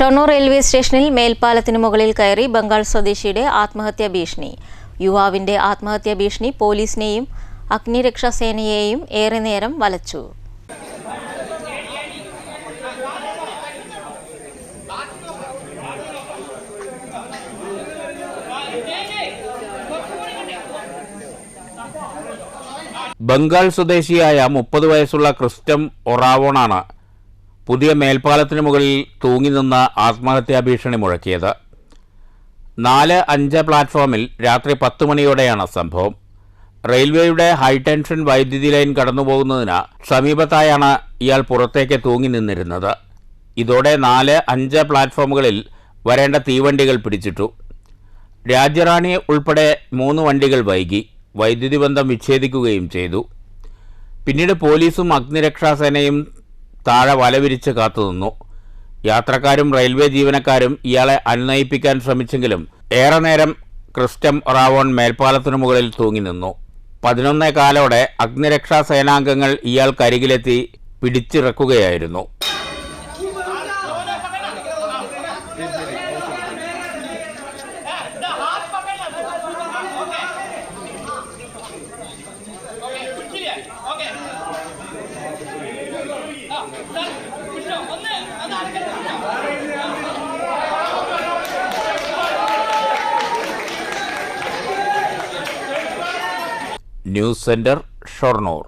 Shoranur railway സ്റ്റേഷനിൽ മേൽപ്പാലത്തിന് മുകളിൽ കയറി ബംഗാൾ സ്വദേശിയുടെ ആത്മഹത്യാ ഭീഷണി. യുവാവിന്റെ ആത്മഹത്യാ ഭീഷണി പോലീസിനെയും അഗ്നിരക്ഷാസേനയെയും ഏറെ നേരം വലച്ചു. ബംഗാൾ സ്വദേശിയായ മുപ്പത് വയസ്സുള്ള ക്രിസ്റ്റം ഒറാവോണാണ് പുതിയ മേൽപ്പാലത്തിന് മുകളിൽ തൂങ്ങി നിന്ന ആത്മഹത്യാ ഭീഷണി മുഴക്കിയത്. നാല് അഞ്ച് പ്ലാറ്റ്ഫോമിൽ രാത്രി പത്ത് മണിയോടെയാണ് സംഭവം. റെയിൽവേയുടെ ഹൈടെൻഷൻ വൈദ്യുതി ലൈൻ കടന്നുപോകുന്നതിന് സമീപത്തായാണ് ഇയാൾ പുറത്തേക്ക് തൂങ്ങി നിന്നിരുന്നത്. ഇതോടെ നാല് അഞ്ച് പ്ലാറ്റ്ഫോമുകളിൽ വരേണ്ട തീവണ്ടികൾ പിടിച്ചിട്ടു. രാജ്യറാണി ഉൾപ്പെടെ മൂന്ന് വണ്ടികൾ വൈകി. വൈദ്യുതി ബന്ധം വിച്ഛേദിക്കുകയും ചെയ്തു. പിന്നീട് പോലീസും അഗ്നിരക്ഷാസേനയും താഴെ വലവിരിച്ച് കാത്തുനിന്നു യാത്രക്കാരും റെയിൽവേ ജീവനക്കാരും ഇയാളെ അനുനയിപ്പിക്കാൻ ശ്രമിച്ചെങ്കിലും ഏറെ നേരം ക്രിസ്റ്റം റാവോൺ മേൽപ്പാലത്തിനു മുകളിൽ തൂങ്ങി നിന്നു പതിനൊന്നേ കാലോടെ അഗ്നിരക്ഷാ സേനാംഗങ്ങൾ ഇയാൾക്കരികിലെത്തി പിടിച്ചിറക്കുകയായിരുന്നു ന്യൂസ് സെന്റർ ഷൊർണൂർ